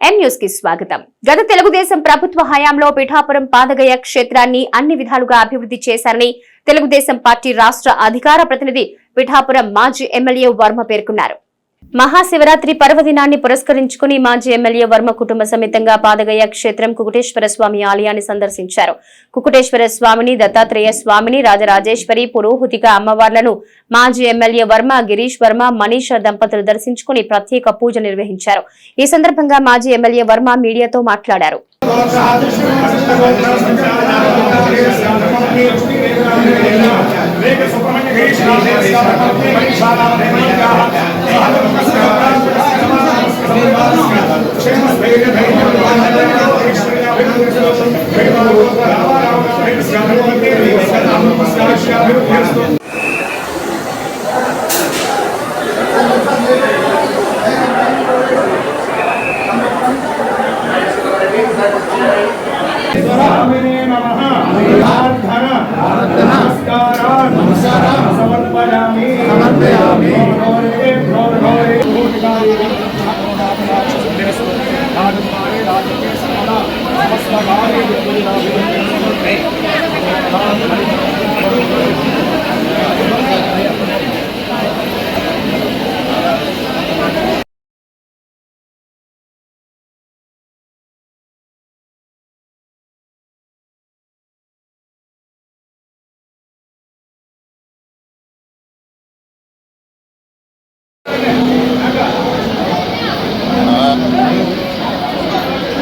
ఎం కి స్వాగతం. గత తెలుగుదేశం ప్రభుత్వ హయాంలో పిఠాపురం పాదగయ క్షేత్రాన్ని అన్ని విధాలుగా అభివృద్ధి చేశారని తెలుగుదేశం పార్టీ రాష్ట్ర అధికార ప్రతినిధి పిఠాపురం మాజీ ఎమ్మెల్యే వర్మ పేర్కొన్నారు. మహాశివరాత్రి పర్వదినాన్ని పురస్కరించుకుని మాజీ ఎమ్మెల్యే వర్మ కుటుంబ సమేతంగా పాదగయ క్షేత్రం కుకుటేశ్వర స్వామి ఆలయాన్ని సందర్శించారు. కుకుటేశ్వర స్వామిని దత్తాత్రేయ స్వామిని రాజరాజేశ్వరి పురోహితిగా అమ్మవార్లను మాజీ ఎమ్మెల్యే వర్మ గిరీష్ వర్మ మనీష దంపతులు దర్శించుకుని ప్రత్యేక పూజ నిర్వహించారు. ఈ సందర్భంగా మాజీ ఎమ్మెల్యే వర్మ మీడియాతో మాట్లాడారు. Amém.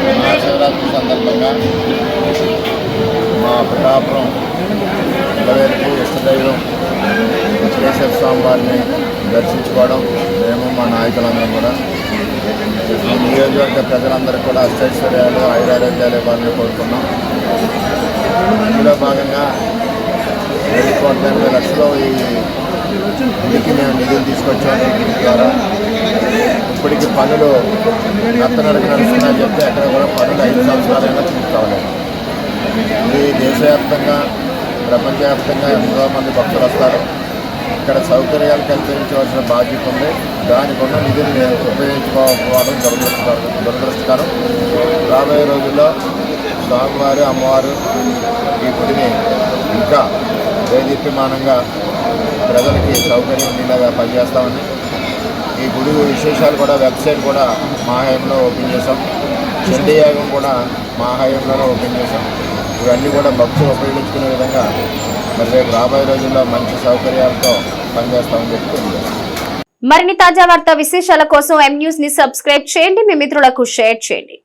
మహాశివరాత్రి సందర్భంగా మా పిఠాపురం ఇలవేలుపు ఇష్టదైవం వెంకటేశ్వర స్వామి వారిని దర్శించుకోవడం మేము మా నాయకులందరం కూడా. ఈ నియోజకవర్గ ప్రజలందరూ కూడా అష్టైశ్వర్యాలు ఆయురారోగ్యాలు ఇవ్వాలని కోరుకున్నాం ఇందులో భాగంగా వెయ్యి కోట్ల ఎనభై లక్షలు ఈ గుడికి మేము నిధులు తీసుకొచ్చాము ద్వారా ఇప్పటికి పనులు నత్తనడుగు నడుస్తున్నాయని చెప్తే అక్కడ కూడా పనులు ఐదు సంవత్సరాలైనా పూర్తి ఇది దేశవ్యాప్తంగా ప్రపంచవ్యాప్తంగా ఎంతో మంది భక్తులు వస్తారు. ఇక్కడ సౌకర్యాలు కల్పించవలసిన బాధ్యత ఉంది. దానికి ఉన్న నిధులు ఉపయోగించుకోకపోవడం దురదృష్టకరం దురదృష్టకరం. రాబోయే రోజుల్లో స్వామివారు అమ్మవారు ఈ గుడిని ఇంకా దేదీప్యమానంగా ప్రజలకి సౌకర్యం ఉండేలాగా పనిచేస్తామని ఈ గుడి విశేషాలు కూడా వెబ్సైట్ కూడా మా హయాంలో ఓపెన్ చేసాం చండీ యాగం కూడా మా హయాంలోనే ఓపెన్ చేసాం ఇవన్నీ కూడా భక్తులు ఉపయోగించుకునే విధంగా మరి రేపు రాబోయే రోజుల్లో మంచి సౌకర్యాలతో పనిచేస్తామని చెప్తుంది మరిన్ని తాజా వార్తా విశేషాల కోసం ఎం న్యూస్ని సబ్స్క్రైబ్ చేయండి. మీ మిత్రులకు షేర్ చేయండి.